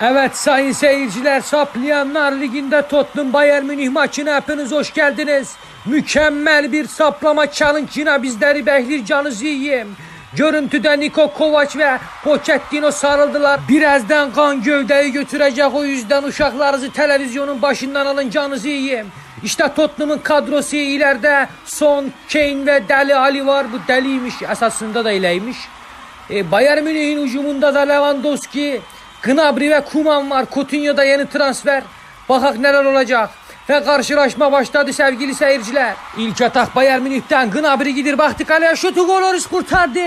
Evet sayın seyirciler Saplayanlar Ligi'nde Tottenham Bayern Münih maçına hepiniz hoş geldiniz. Mükemmel bir saplama challenge'ına bizleri behlir canınızı yiyeyim. Görüntüde Niko Kovac ve Pochettino sarıldılar. Birazdan kan gövdeyi götürecek o yüzden uşaklarınızı televizyonun başından alın canınızı yiyeyim. İşte Tottenham'ın kadrosu ileride Son, Kane ve Deli Ali var. Bu deliymiş esasında da öyleymiş. E, Bayern Münih'in hücumunda da Lewandowski, Gnabry ve Kuman var. Coutinho da yeni transfer. Bakak neler olacak. Ve karşılaşma başladı sevgili seyirciler. İlk atak Bayern Münih'ten Gnabry gidir baktı kaleye şutu gol Loris kurtardı.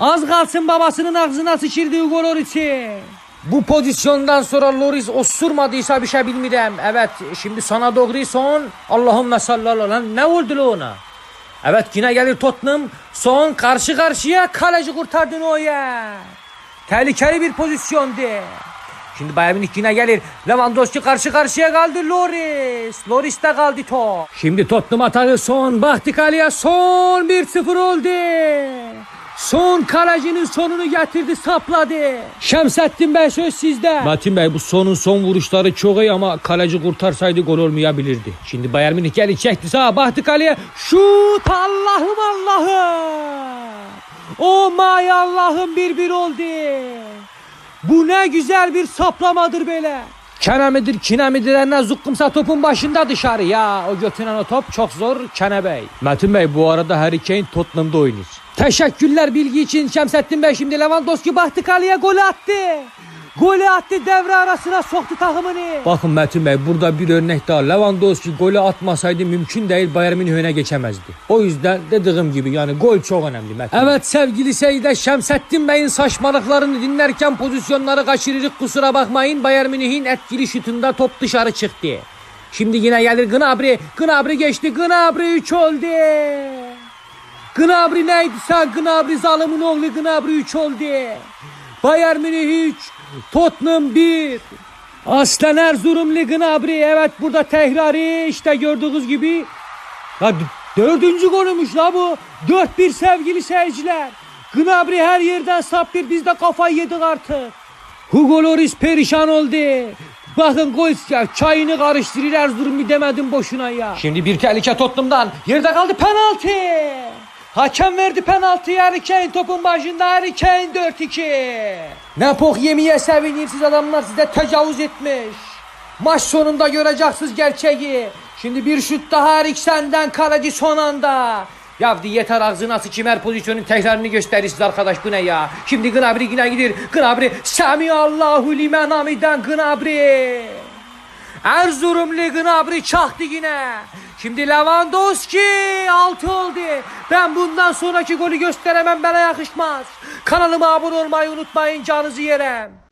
Az kalsın babasının ağzına sıçırdığı gol Loris'i. Bu pozisyondan sonra Loris osurmadıysa bir şey bilmirəm. Evet şimdi sana doğru son. Allahümme sallallahu lan ne oldu ona? Evet yine gelir Tottenham. Son karşı karşıya kaleci kurtardı Neuer. Tehlikeli bir pozisyondu. Şimdi Bayern Münih yine gelir. Lewandowski karşı karşıya kaldı Loris. Loris de kaldı top. Şimdi Tottenham atağı son. Baktı kaleye son 1-0 oldu. Son kalecinin sonunu getirdi sapladı. Şemsettin Bey söz sizde. Metin Bey bu sonun son vuruşları çok iyi ama kaleci kurtarsaydı gol olmayabilirdi. Şimdi Bayern Münih geldi çekti sağa baktı kaleye. Şut Allah'ım Allah'ım. Oh my Allah'ım bir bir oldu. Bu ne güzel bir saplamadır böyle. Kene midir kine midir enler zukkumsa topun başında dışarı ya. O götüren o top çok zor Kene Bey. Metin Bey bu arada Harry Kane Tottenham'da oynuyor. Teşekkürler bilgi için Şemsettin Bey şimdi Lewandowski baktı kaleye golü attı. Golü attı devre arasına soktu takımını. Bakın Metin Bey burada bir örnek daha. Lewandowski golü atmasaydı mümkün değil Bayern Münih öne geçemezdi. O yüzden dediğim gibi yani gol çok önemli Metin Evet sevgili seyirciler Şemsettin Bey'in saçmalıklarını dinlerken pozisyonları kaçırırık kusura bakmayın. Bayern Münih'in etkili şutunda top dışarı çıktı. Şimdi yine gelir Gnabry. Gnabry geçti. Gnabry 3 oldu. Gnabry neydi sen Gnabry zalımın oğlu Gnabry 3 oldu. Bayern Münih 3, Tottenham 1. Aslan Erzurumlu Gnabry evet burada tekrarı işte gördüğünüz gibi. Ya dördüncü golümüş la bu. 4-1 sevgili seyirciler. Gnabry her yerden sap bir biz de kafayı yedik artık. Hugo Lloris perişan oldu. Bakın gol ya çayını karıştırır Erzurum bir demedim boşuna ya. Şimdi bir tehlike Tottenham'dan. Yerde kaldı penaltı. Hakem verdi penaltıyı Harry Kane topun başında Harry Kane 4-2. Ne pok yemeye sevinirsiniz adamlar size tecavüz etmiş. Maç sonunda göreceksiniz gerçeği. Şimdi bir şut daha Eriksen'den kaleci son anda. Ya yeter ağzına sıçayım her pozisyonun tekrarını gösterirsiniz arkadaş bu ne ya. Şimdi Gnabry yine gidir. Gnabry Sami Allahu limen hamiden Gnabry. Erzurumlu Gnabry çaktı yine. Şimdi Lewandowski altı oldu. Ben bundan sonraki golü gösteremem bana yakışmaz. Kanalıma abone olmayı unutmayın canınızı yerim.